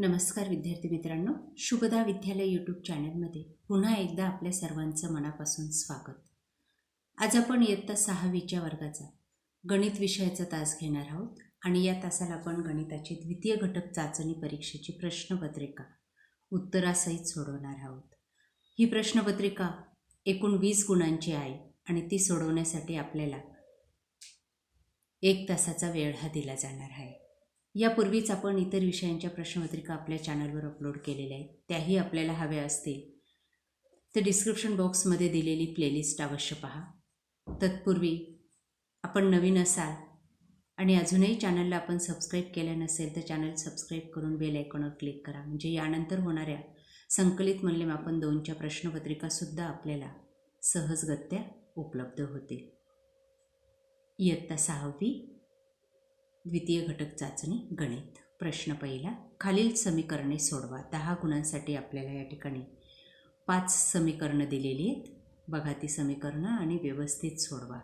नमस्कार विद्यार्थी मित्रांनो शुभदा विद्यालय यूट्यूब चॅनलमध्ये पुन्हा एकदा आपल्या सर्वांचं मनापासून स्वागत. आज आपण इयत्ता सहावीच्या वर्गाचा गणित विषयाचा तास घेणार आहोत आणि या तासाला आपण गणिताची द्वितीय घटक चाचणी परीक्षेची प्रश्नपत्रिका उत्तरासहित सोडवणार आहोत. ही प्रश्नपत्रिका एकूण वीस गुणांची आहे आणि ती सोडवण्यासाठी आपल्याला एक तासाचा वेळ हा दिला जाणार आहे. यापूर्वीच आपण इतर विषयांच्या प्रश्नपत्रिका आपल्या चॅनलवर अपलोड केलेल्या आहेत. त्याही आपल्याला हव्या असतील. तर डिस्क्रिप्शन बॉक्समध्ये दिलेली प्लेलिस्ट अवश्य पहा. तत्पूर्वी आपण नवीन असाल आणि अजूनही चॅनलला आपण सबस्क्राईब केलं नसेल तर चॅनल सबस्क्राईब करून बेल आयकॉनवर क्लिक करा. म्हणजे यानंतर होणाऱ्या संकलित मूल्यमापन दोनच्या प्रश्नपत्रिकासुद्धा आपल्याला सहजगत्या उपलब्ध होतील. इयत्ता सहावी द्वितीय घटक चाचणी गणित. प्रश्न पहिला खालील समीकरणे सोडवा. दहा गुणांसाठी आपल्याला या ठिकाणी पाच समीकरणं दिलेली आहेत. बघा ती समीकरणं आणि व्यवस्थित सोडवा.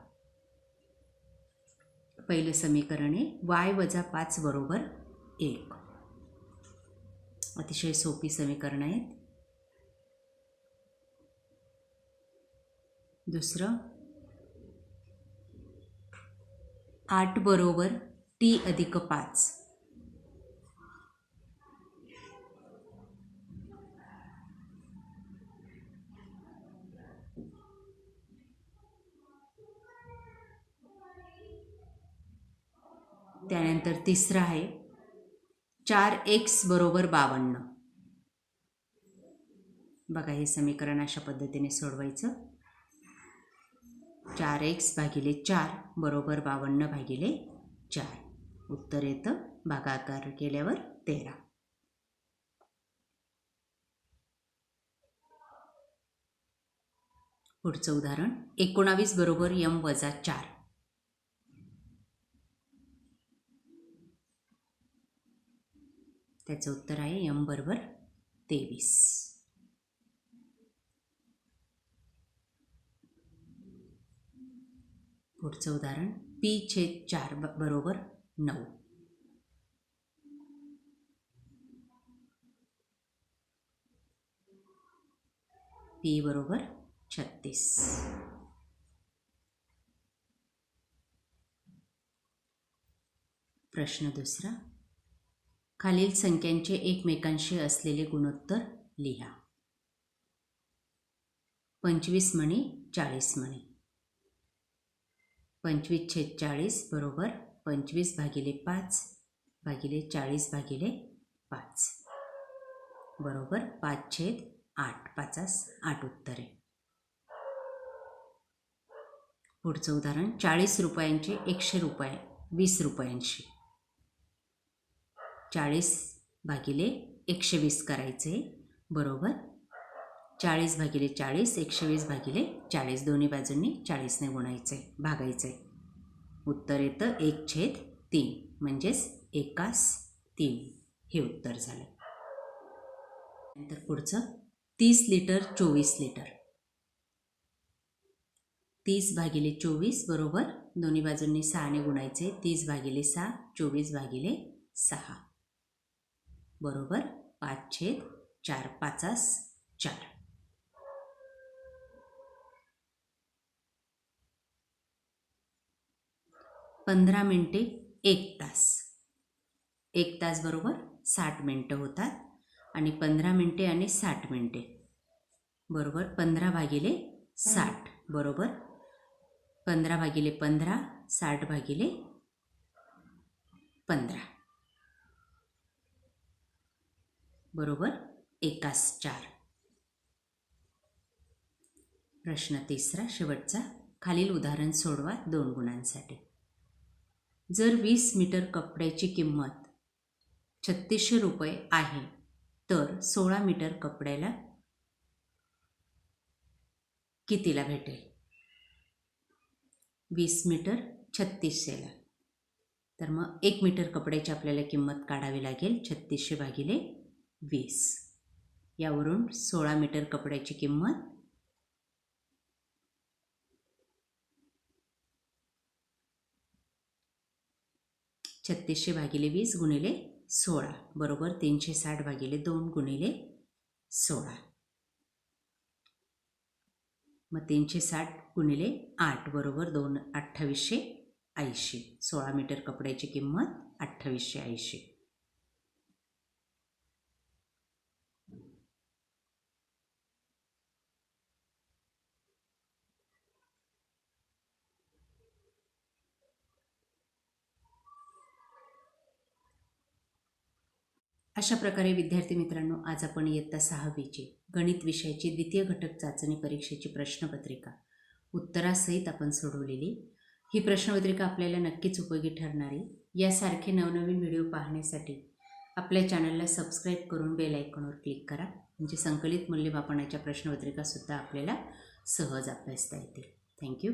पहिलं समीकरण आहे वाय वजा पाच बरोबर एक. अतिशय सोपी समीकरणं आहेत. दुसरं आठ बरोबर टी अधिक पाच. त्यानंतर तिसरं आहे चार एक्स बरोबर बावन्न. बघा हे समीकरण अशा पद्धतीने सोडवायचं. चार एक्स भागिले चार बरोबर बावन्न भागिले चार. उत्तर येतं. भागाकार केल्यावर तेरा. पुढचं उदाहरण एकोणावीस बरोबर यम वजा चार. त्याचं उत्तर आहे यम बरोबर तेवीस. पुढचं उदाहरण पी छेद चार बरोबर नऊ. पी बरोबर छत्तीस. प्रश्न दुसरा. खालील संख्यांचे एकमेकांशी असलेले गुणोत्तर लिहा. पंचवीस मणी चाळीस मणी पंचवीस छेद चाळीस बरोबर पंचवीस भागिले पाच भागिले चाळीस भागिले पाच. बरोबर पाच छेद आठ पाचास आठ उत्तरे. पुढचं उदाहरण चाळीस रुपयांचे एकशे रुपये वीस रुपयांशी. चाळीस भागिले एकशे वीस करायचे बरोबर. चाळीस भागिले चाळीस एकशे वीस भागिले चाळीस दोन्ही बाजूंनी चाळीसने गुणायचे भागायचे. उत्तर येतं एक छेद तीन म्हणजेच एकास तीन. हे उत्तर झालं. नंतर पुढचं तीस लिटर चोवीस लिटर. तीस भागिले चोवीस बरोबर दोन्ही बाजूंनी सहाने गुणायचे तीस भागिले सहा चोवीस भागिले सहा. बरोबर पाच छेद चार पाचास चार. पंधरा मिनटे एक तास. एक तास बरोबर साठ मिनटं होतात आणि पंधरा मिनटे आणि साठ मिनटे. बरोबर पंधरा भागिले साठ. बरोबर पंधरा भागिले पंधरा साठ भागिले पंधरा. बरोबर एकास चार. प्रश्न तिसरा शेवटचा. खालील उदाहरण सोडवा दोन गुणांसाठी. जर वीस मीटर कपड्याची किंमत छत्तीसशे रुपये आहे तर सोळा मीटर कपड्याला कितीला भेटेल? वीस मीटर छत्तीसशेला. तर मग एक मीटर कपड्याची आपल्याला किंमत काढावी लागेल छत्तीसशे भागिले वीस. यावरून सोळा मीटर कपड्याची किंमत छत्तीसशे भागिले वीस गुणिले सोळा. बरोबर? तीनशे साठ भागिले दोन गुणिले सोळा. मग तीनशे साठ गुणिले आठ. बरोबर? दोन अठ्ठावीसशे ऐंशी. सोळा मीटर कपड्याची किंमत अठ्ठावीसशे ऐंशी. अशा प्रकारे विद्यार्थी मित्रांनो आज आपण इयत्ता सहावीची. गणित विषयाची द्वितीय घटक चाचणी परीक्षेची प्रश्नपत्रिका. उत्तरासहित आपण सोडवलेली. ही प्रश्नपत्रिका आपल्याला नक्कीच उपयोगी ठरणारी. यासारखे नवनवीन व्हिडिओ पाहण्यासाठी आपल्या चॅनलला सबस्क्राईब करून बेल आयकॉनवर क्लिक करा. म्हणजे संकलित मूल्यमापनाच्या प्रश्नपत्रिकासुद्धा आपल्याला सहज अभ्यासता येतील. थँक्यू.